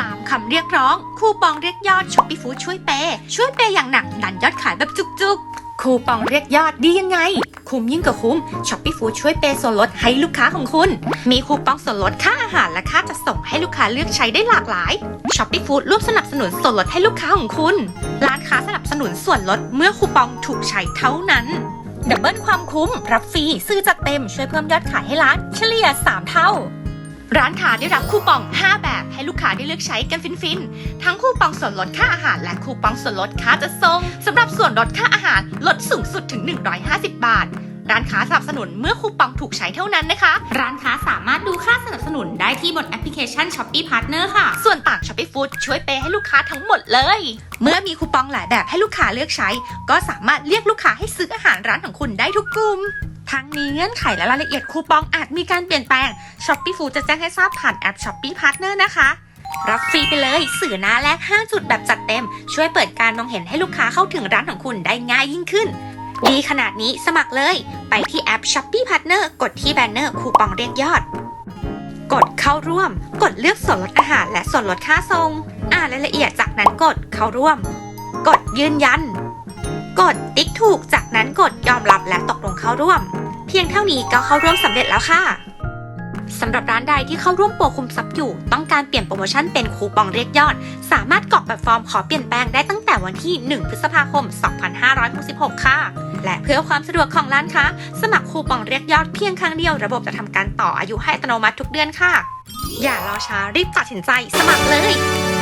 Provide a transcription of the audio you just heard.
ตามคำเรียกร้อง คูปองเรียกยอดช้อปปี้ฟู้ดช่วยเปย์ช่วยเปย์อย่างหนักดันยอดขายแบบจุกๆ คูปองเรียกยอดดียังไง คุ้มยิ่งกว่าคุ้มช้อปปี้ฟู้ดช่วยเปย์ส่วนลดให้ลูกค้าของคุณ มีคูปองส่วนลดค่าอาหารและค่าจัดส่งให้ลูกค้าเลือกใช้ได้หลากหลายช้อปปี้ฟู้ดร่วมสนับสนุนส่วนลดให้ลูกค้าของคุณ ร้านค้าสนับสนุนส่วนลดเมื่อคูปองถูกใช้เท่านั้นดับเบิลความคุ้ม รับฟรี ซื้อจัดเต็ม ช่วยเพิ่มยอดขายให้ร้าน เฉลี่ย 3 เท่า ร้านค้าได้รับคูปอง 5 แบบ ให้ลูกค้าได้เลือกใช้กันฟินๆ ทั้งคูปองส่วนลดค่าอาหาร และคูปองส่วนลดค่าจัดส่งสำหรับส่วนลดค่าอาหารลดสูงสุดถึง 150 บาท ร้านค้าสนับสนุนเมื่อคูปองถูกใช้เท่านั้นนะคะ ร้านค้าสามารถดูค่าสนับสนุนได้ที่บนแอปพลิเคชัน Shopee Partner ค่ะ ส่วนต่าง Shopee Food ช่วยเปย์ให้ลูกค้าทั้งหมดเลย เมื่อมีคูปองหลายแบบให้ลูกค้าเลือกใช้ ก็สามารถเรียกลูกค้าให้ซื้ออาหารร้านของคุณได้ทุกกลุ่ม ทั้งนี้เงื่อนไขและรายละเอียดคูปองอาจมีการเปลี่ยนแปลง Shopee Food จะแจ้งให้ทราบผ่านแอป Shopee Partner นะคะ รับฟรีไปเลย สื่อหน้าแลก5 จุดแบบจัดเต็ม ช่วยเปิดการมองเห็นให้ลูกค้าเข้าถึงร้านของคุณได้ง่ายยิ่งขึ้น ดีขนาดนี้สมัครเลย ไปที่แอป Shopee Partner กดที่แบนเนอร์คูปองเรียกยอด กดเข้าร่วม กดเลือกส่วนลดอาหาร และส่วนลดค่าทรงอ่านรายละเอียดจากนั้นกดเข้าร่วม กดยืนยัน กดติ๊กถูกจากนั้นกดยอมรับและตกลงเข้าร่วม เพียงเท่านี้ก็เข้าร่วมสำเร็จแล้วค่ะสำหรับร้านใดที่เข้าร่วมโปรคุมทรัพย์อยู่ ต้องการเปลี่ยนโปรโมชั่นเป็นคูปองเรียกยอด สามารถกรอกแบบฟอร์มขอเปลี่ยนแปลงได้ตั้งแต่วันที่ 1 พฤษภาคม 2566 ค่ะ และเพื่อความสะดวกของร้านค้า สมัครคูปองเรียกยอดเพียงครั้งเดียว ระบบจะทำการต่ออายุให้อัตโนมัติทุกเดือนค่ะ อย่ารอช้ารีบตัดสินใจสมัครเลย